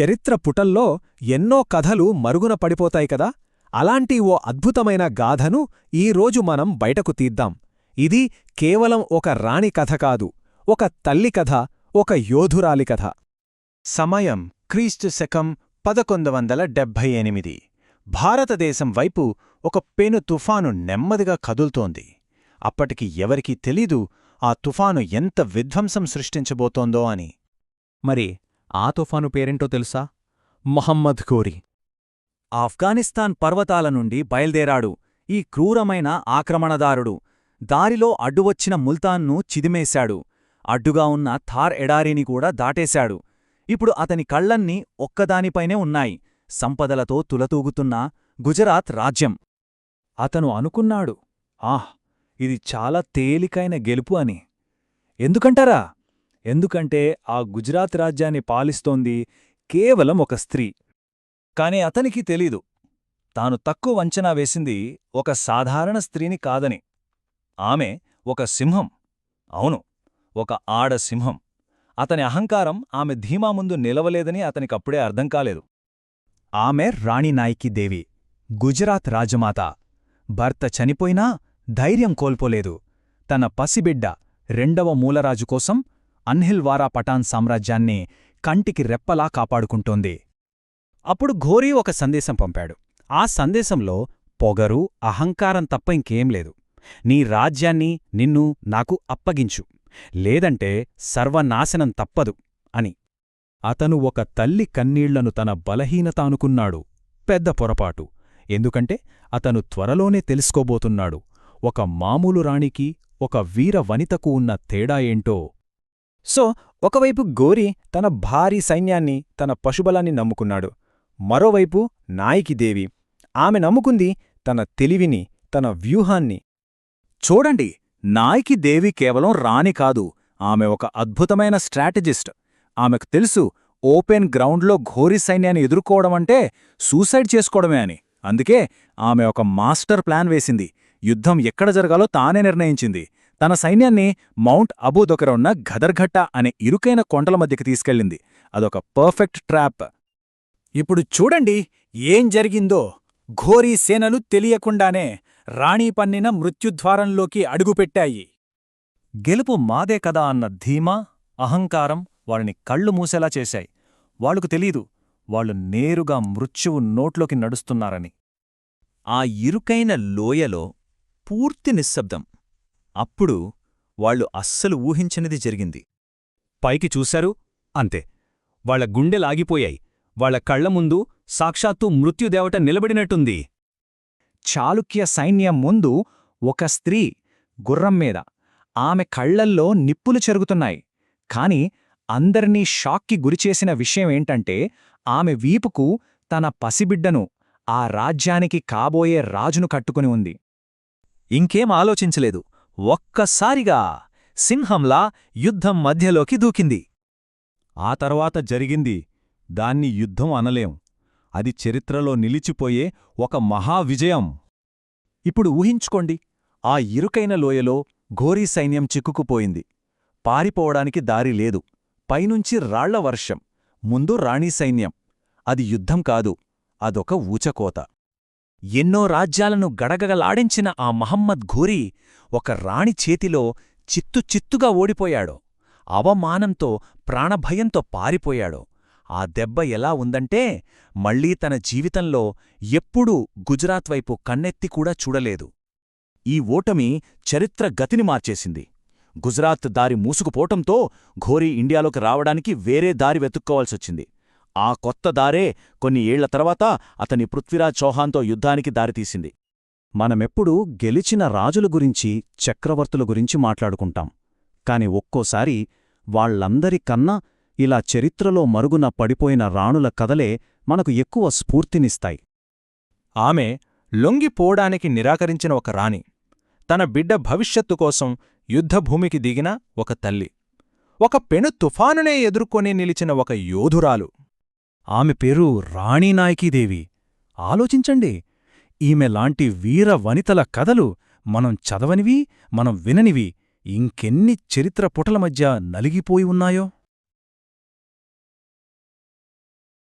చరిత్ర పుటల్లో ఎన్నో కథలు మరుగున పడిపోతాయి కదా? అలాంటి ఓ అద్భుతమైన గాథను ఈరోజు మనం బయటకు తీద్దాం. ఇది కేవలం ఒక రాణి కథ కాదు ఒక తల్లి కథ ఒక యోధురాలి కథ. సమయం క్రీస్తు శకం పదకొండు వందల డెబ్భై ఎనిమిది. భారతదేశం వైపు ఒక పెను తుఫాను నెమ్మదిగా కదులుతోంది. అప్పటికి ఎవరికీ తెలీదు ఆ తుఫాను ఎంత విధ్వంసం సృష్టించబోతోందో అని. మరి ఆ తుఫాను పేరేంటో తెలుసా? మొహమ్మద్ ఘోరీ. ఆఫ్ఘనిస్తాన్ పర్వతాల నుండి బయల్దేరాడు. ఈ క్రూరమైన ఆక్రమణదారుడు. దారిలో అడ్డువచ్చిన ముల్తాన్ను చిదిమేశాడు. అడ్డుగా ఉన్న థార్ ఎడారిని కూడా దాటేశాడు. ఇప్పుడు అతని కళ్ళన్నీ ఒక్కదానిపైనే ఉన్నాయి. సంపదలతో తులతూగుతున్న గుజరాత్ రాజ్యం. అతను అనుకున్నాడు ఆహ్ ఇది చాలా తేలికైన గెలుపు అని. ఎందుకంటారా? ఎందుకంటే ఆ గుజరాత్ రాజ్యాన్ని పాలిస్తోంది కేవలం ఒక స్త్రీ. కాని అతనికి తెలీదు. తాను తక్కువ అంచనా వేసింది ఒక సాధారణ స్త్రీని కాదని. ఆమె ఒక సింహం. అవును ఒక ఆడ సింహం. అతని అహంకారం ఆమె ధీమా ముందు నిలవలేదని అతనికప్పుడే అర్థం కాలేదు. ఆమె రాణినాయికి దేవి గుజరాత్ రాజమాత. భర్త చనిపోయినా ధైర్యం కోల్పోలేదు. తన పసిబిడ్డ రెండవ మూలరాజు కోసం అన్హిల్వారా పఠాన్ సామ్రాజ్యాన్ని కంటికి రెప్పలా కాపాడుకుంటోంది. అప్పుడు ఘోరీ ఒక సందేశం పంపాడు. ఆ సందేశంలో పొగరు అహంకారం తప్ప ఇంకేం లేదు. నీ రాజ్యాన్ని నిన్ను నాకు అప్పగించు. లేదంటే సర్వనాశనం తప్పదు అని. అతను ఒక తల్లి కన్నీళ్ళను తన బలహీనత అనుకున్నాడు. పెద్ద పొరపాటు. ఎందుకంటే అతను త్వరలోనే తెలుసుకోబోతున్నాడు. ఒక మామూలు రాణికి ఒక వీర వనితకు ఉన్న తేడా ఏంటో సో ఒకవైపు గోరి తన భారీ సైన్యాన్ని తన పశుబలాన్ని నమ్ముకున్నాడు. మరోవైపు నాయికిదేవి ఆమె నమ్ముకుంది తన తెలివిని తన వ్యూహాన్ని. చూడండి నాయికి దేవి కేవలం రాణి కాదు. ఆమె ఒక అద్భుతమైన స్ట్రాటజిస్ట్. ఆమెకు తెలుసు ఓపెన్ గ్రౌండ్లో ఘోరీ సైన్యాన్ని ఎదుర్కోవడమంటే సూసైడ్ చేసుకోవడమే అని. అందుకే ఆమె ఒక మాస్టర్ ప్లాన్ వేసింది. యుద్ధం ఎక్కడ జరగాలో తానే నిర్ణయించింది. తన సైన్యాన్ని మౌంట్ అబూ దగ్గర ఉన్న గదర్ఘట్ట అనే ఇరుకైన కొండల మధ్యకి తీసుకెళ్ళింది. అదొక పర్ఫెక్ట్ ట్రాప్. ఇప్పుడు చూడండి ఏం జరిగిందో. ఘోరీ సేనలు తెలియకుండానే రాణీ పన్నిన మృత్యుద్వారంలోకి అడుగుపెట్టాయి. గెలుపు మాదే కదా అన్న ధీమా అహంకారం వాళ్ళని కళ్ళు మూసేలా చేశాయి. వాళ్ళకు తెలీదు వాళ్ళు నేరుగా మృత్యువు నోట్లోకి నడుస్తున్నారని. ఆ ఇరుకైన లోయలో పూర్తి నిశ్శబ్దం. అప్పుడు వాళ్ళు అస్సలు ఊహించనిది జరిగింది. పైకి చూశారు? అంతే. వాళ్ళ గుండెలాగిపోయాయి వాళ్ళ కళ్ళ ముందు సాక్షాత్తు మృత్యుదేవట నిలబడినట్టుంది. చాళుక్య సైన్యం ముందు ఒక స్త్రీ గుర్రం మీద ఆమె కళ్ళల్లో నిప్పులు చెరుగుతున్నాయి. కాని అందరినీ షాక్కి గురిచేసిన విషయమేంటంటే ఆమె వీపుకు తన పసిబిడ్డను ఆ రాజ్యానికి కాబోయే రాజును కట్టుకుని ఉంది. ఇంకేం ఆలోచించలేదు. ఒక్కసారిగా సింహంలా యుద్ధం మధ్యలోకి దూకింది. ఆ తర్వాత జరిగింది దాన్ని యుద్ధం అనలేం. అది చరిత్రలో నిలిచిపోయే ఒక మహావిజయం. ఇప్పుడు ఊహించుకోండి ఆ ఇరుకైన లోయలో ఘోరీ సైన్యం చిక్కుకుపోయింది. పారిపోవడానికి దారి లేదు. పైనుంచి రాళ్ళ వర్షం ముందు రాణీ సైన్యం. అది యుద్ధం కాదు అదొక ఊచకోత. ఎన్నో రాజ్యాలను గడగగలాడించిన ఆ మహమ్మద్ ఘోరీ ఒక రాణి చేతిలో చిత్తు చిత్తుగా ఓడిపోయాడో. అవమానంతో ప్రాణభయంతో పారిపోయాడో. ఆ దెబ్బ ఎలా ఉందంటే మళ్ళీ తన జీవితంలో ఎప్పుడూ గుజరాత్ వైపు కన్నెత్తి కూడా చూడలేదు. ఈ ఓటమి చరిత్ర గతిని మార్చేసింది. గుజరాత్ దారి మూసుకుపోవటంతో ఘోరీ ఇండియాలోకి రావడానికి వేరే దారి వెతుక్కోవాల్సొచ్చింది. ఆ కొత్త దారే కొన్ని ఏళ్ళ తర్వాత అతని పృథ్వీరాజ్ చౌహాన్తో యుద్ధానికి దారితీసింది. మనమెప్పుడూ గెలిచిన రాజుల గురించి చక్రవర్తుల గురించి మాట్లాడుకుంటాం. కాని ఒక్కోసారి వాళ్ళందరికన్నా ఇలా చరిత్రలో మరుగున పడిపోయిన రాణుల కథలే మనకు ఎక్కువ స్ఫూర్తినిస్తాయి. ఆమె లొంగిపోవడానికి నిరాకరించిన ఒక రాణి తన బిడ్డ భవిష్యత్తు కోసం యుద్ధభూమికి దిగిన ఒక తల్లి ఒక పెను తుఫానునే ఎదుర్కొని నిలిచిన ఒక యోధురాలు. ఆమె పేరు రాణీనాయకీదేవి. ఆలోచించండి ఈమెలాంటి వీర వనితల కథలు మనం చదవనివి మనం విననివి ఇంకెన్ని చరిత్ర పుటల మధ్య నలిగిపోయి ఉన్నాయో.